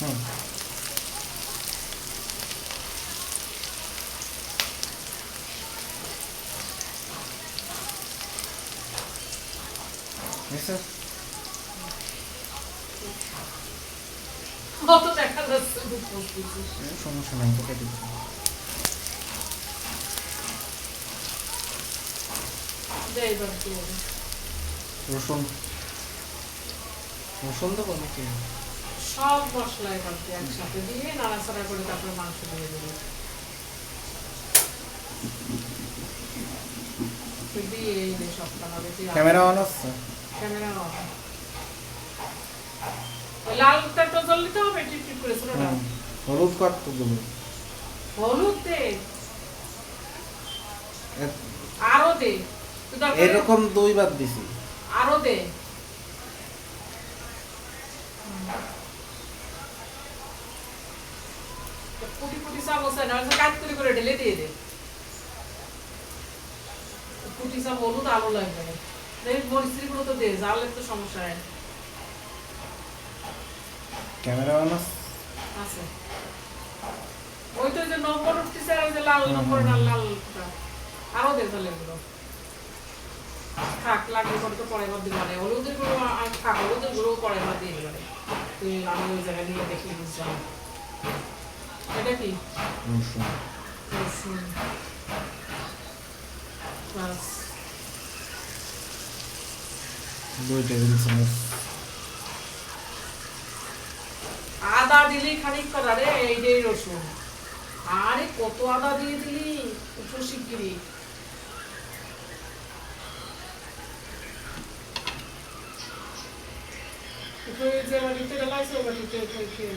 হুম। সমস্যা নাই তোকে দিচ্ছি। রসুন। রসুন দেবো নাকি সব মশলা এবার দিয়ে একসাথে দিয়ে নাড়াচাড়া করে তারপরে মাংস দিয়ে দেবো। ক্যামেরা অন আছে ক্যামেরা অন। লালটা তো হবে টিপ টিপ করে ছোটটা হুম। হলুদ দেবো হলুদ দে। আরও দে। এরকম দুইবার দিছি। আরও দে। কুটি কুটি চামচ না কাজ করে করে ঢেলে দিয়ে দে। কুটি চাম হলুদ আলো লাগবে দেখ মরিচিরগুলো তো দে জালের তো সমস্যা হয় ক্যামেরা অন আছে? ওই তো যে নম্বর উঠতেছে আর ওই যে লাল নম্বর লাল। লাল আরও দে তাহলে এগুলো থাক লাগবে পরে তো পরে বার দিবে মানে হলুদের গুঁড়ো আর থাক হলুদের গুঁড়ো পরে বার দিয়ে দিবে তুই আমি ওই জায়গায় নিয়ে দেখলি বুঝলাম এটা কি রসুন রসুন বাস দুই টেবিল চামচ আদা দিলি খানিক করা রে? এইটাই রসুন। আরে কত আদা দিয়ে দিলি? একটু শিগগিরি এই যে বাড়িতে গেলাইছে ওই বাড়িতে খেয়ে খেয়ে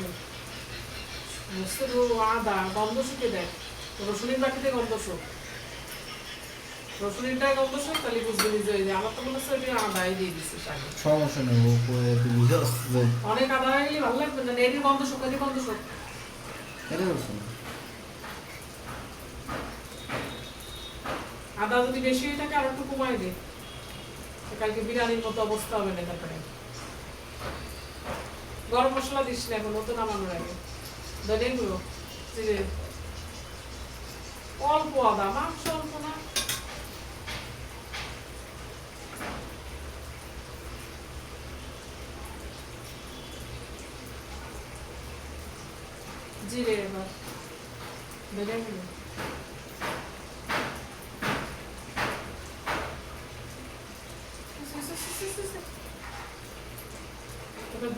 তো আদা গন্ধ শুকে দেয় রসুনের বাটিতে গন্ধ শুক। রসুনিনটাই গন্ধ শুক তাহলে বুঝবি যে আমার তো মনে হচ্ছে ওইটা আদাই দিয়ে দিচ্ছিস আগে সমস্যা নেই অনেক আদা হয়ে গেলে ভালো লাগবে না গন্ধ শুক গন্ধ শুক। এটা রসুন আদা যদি বেশি হয়ে থাকে আর একটু কমাই দে কালকে বিরিয়ানির মতো অবস্থা হবে না তারপরে গরম মশলা দিস না এখন নতুন নামানোর আগে। ধনে গুঁড়ো অল্প আদা মাংস অল্প না? জিরে এবার ধনে গুঁড়ো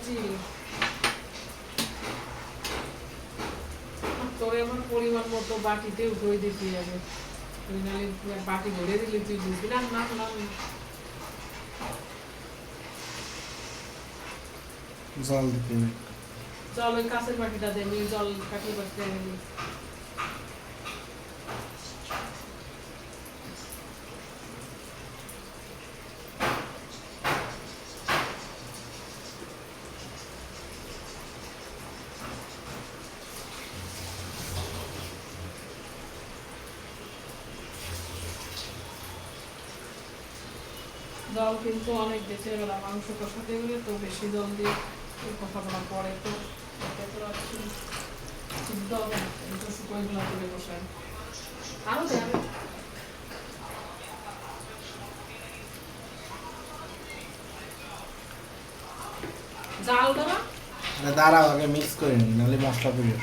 জিরে। তোরে এমন পরিমাণ মতো বাটিতে উঠে দিতে যাবে তুই নাহলে বাটি ভরে দিলে তুই বুঝবি না না না। জল দিতে জল ওই কাছের বাটিটা দে জল কাঠের বাটিটা এনে জল কিন্তু অনেক বেঁচে গেল মাংস কষাতে গেলে তো বেশি জল দিয়ে বলার পরে তো না দাঁড়াও, আগে মিক্স করে নিই, নাহলে মশলা পুড়ে